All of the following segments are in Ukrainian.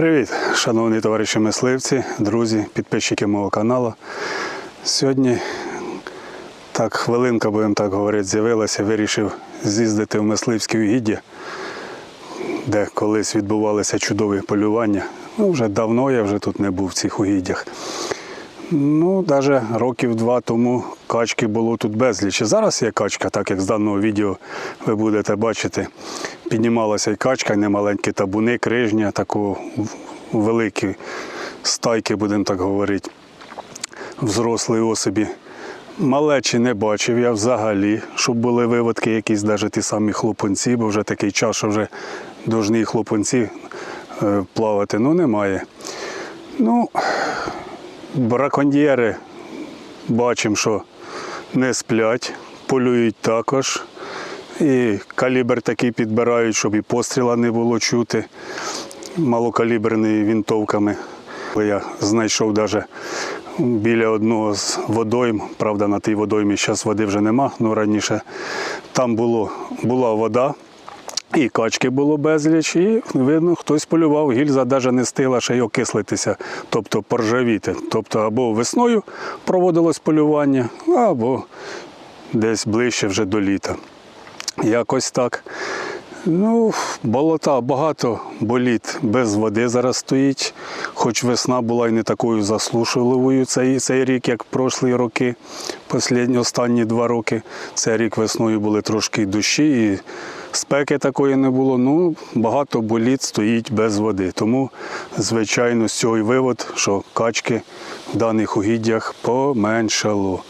Привіт, шановні товариші мисливці, друзі, підписчики мого каналу. Сьогодні так хвилинка, будемо так говорити, з'явилася. Вирішив з'їздити в мисливське угіддя, де колись відбувалися чудові полювання. Ну, вже давно я вже тут не був в цих угіддях. Ну, навіть років два тому качки було тут безліч. Зараз є качка, так як з даного відео ви будете бачити. Піднімалася і качка, немаленькі табуни, крижня, такого великі стайки, будемо так говорити, взрослої особі. Малечі не бачив я взагалі, щоб були виводки якісь, навіть ті самі хлопунці, бо вже такий час, що вже повинні хлопунці е, плавати, ну немає. Ну, браконьєри бачимо, що не сплять, полюють також. І калібр такий підбирають, щоб і постріла не було чути малокаліберними вінтовками. Я знайшов навіть біля одного з водойм, правда, на тій водоймі зараз води вже нема, але раніше там було, була вода. І качки було безліч, і видно, хтось полював, гільза навіть не стила ще й окислитися, тобто поржавіти. Тобто або весною проводилось полювання, або десь ближче вже до літа. Якось так. Ну, болота багато боліт без води зараз стоїть, хоч весна була і не такою заслушливою цей, цей рік, як прошлі роки, останні, два роки. Цей рік весною були трошки душі і спеки такої не було. Ну, багато боліт стоїть без води. Тому, звичайно, з цього й вивод, що качки в даних угіддях поменшало.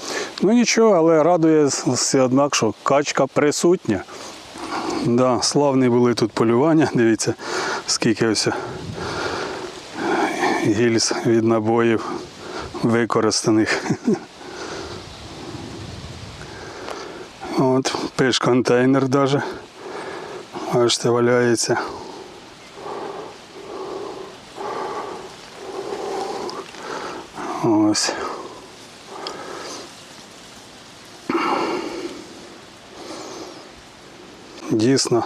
Ну нічого, але радує однак, що качка присутня. Да, славні були тут полювання. Дивіться, скільки ось гільз від набоїв використаних. От, пиш контейнер даже. Бачите, валяється. Ось. Дійсно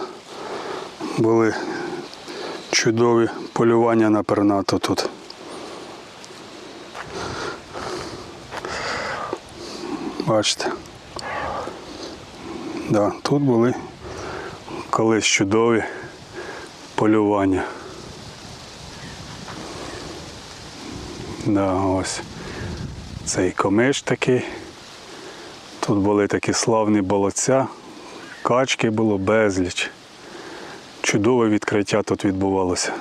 були чудові полювання на пернату тут. Бачите. Да, тут були колись чудові полювання. Да, ось цей комиш такий. Тут були такі славні болоця, качки було безліч. Чудове відкриття тут відбувалося.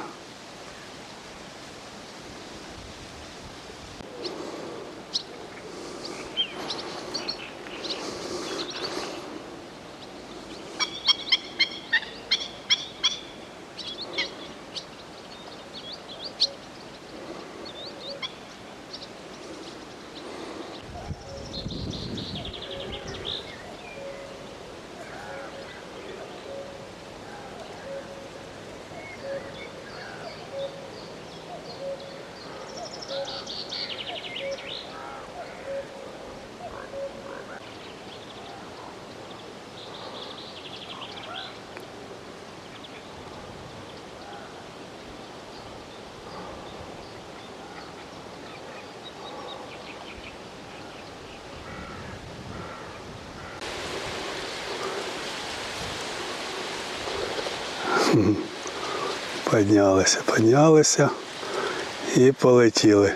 Піднялися, піднялися і полетіли.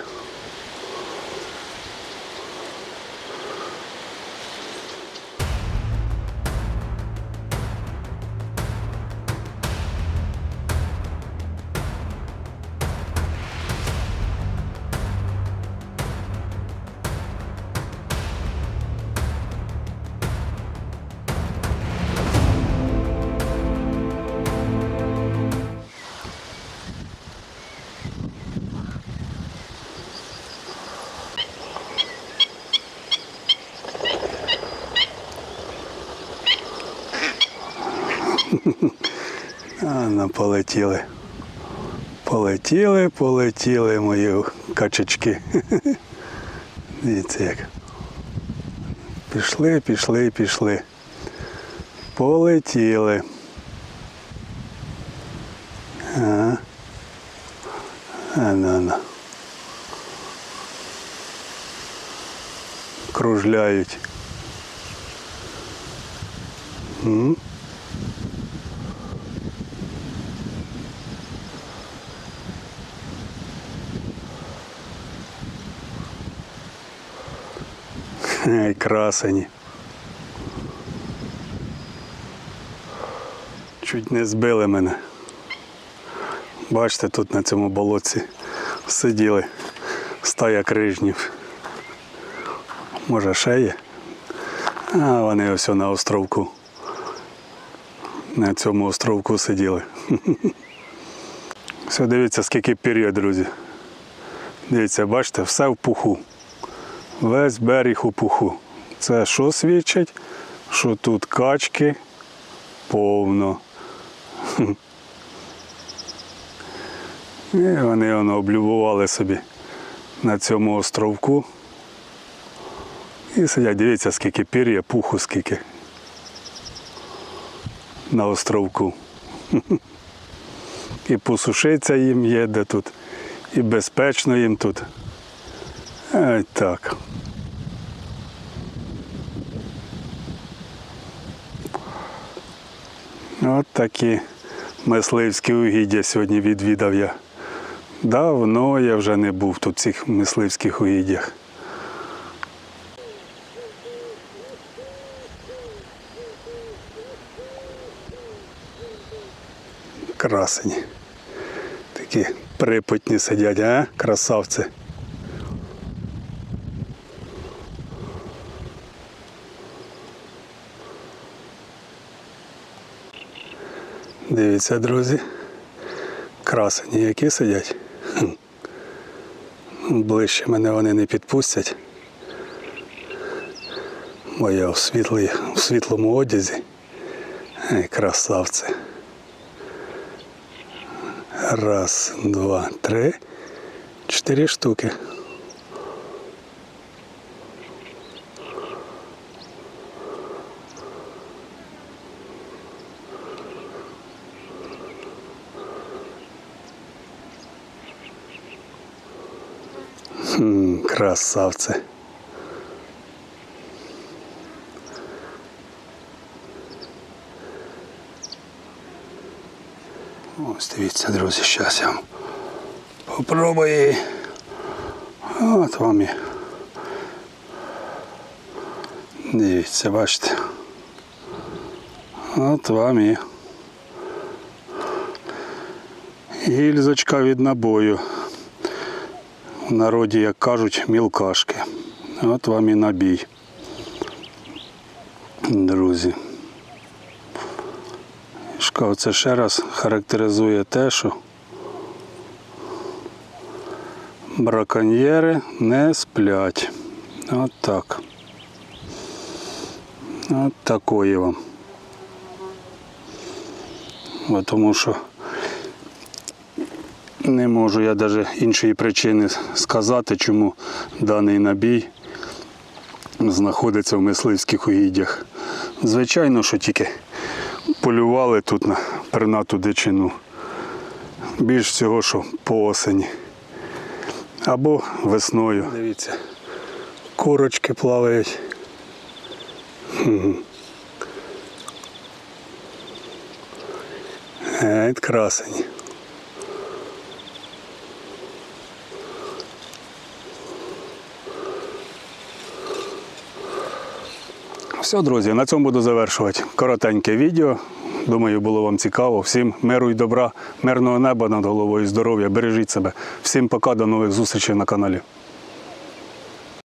А, ну, полетіли. Полетіли, полетіли мої качечки. Дивіться як. Пішли, пішли, пішли. Полетіли. Ага. А, на, на. Кружляють. М? Ай, красені. Чуть не збили мене. Бачите, тут на цьому болотці сиділи стая крижнів. Може ще є? А вони ось на островку. На цьому островку сиділи. Все, дивіться, скільки пір'я, друзі. Дивіться, бачите, все в пуху. Весь берег у пуху. Це що свідчить? Що тут качки повно. І вони воно облюбували собі на цьому островку. І сидять, дивіться, скільки пір'я, пуху скільки. На островку. І посушиться їм є де тут, і безпечно їм тут. Ай так. От такі мисливські угіддя сьогодні відвідав я. Давно я вже не був тут в цих мисливських угіддях. Красені. Такі припутні сидять, а? Красавці. Дивіться, друзі. Красені які сидять. Ближче мене вони не підпустять. Бо я в, світлій, в світлому одязі. Ей, красавці. Раз, два, три, чотири штуки. Красавці. Ось дивіться, друзі, зараз я вам попробую. От вам і. Дивіться, бачите. От вам і. Гільзочка від набою. В народі, як кажуть, мілкашки. От вам і набій. Друзі. Шкаф це ще раз характеризує те, що браконьєри не сплять. От так. От такої вам. Тому що не можу я навіть іншої причини сказати, чому даний набій знаходиться в мисливських угіддях. Звичайно, що тільки полювали тут на пернату дичину. Більш всього, що по осені. Або весною. Дивіться, курочки плавають. Мгм. Геть красені. Все, друзі, на цьому буду завершувати. Коротеньке відео. Думаю, було вам цікаво. Всім миру і добра, мирного неба над головою, здоров'я. Бережіть себе. Всім пока, до нових зустрічей на каналі.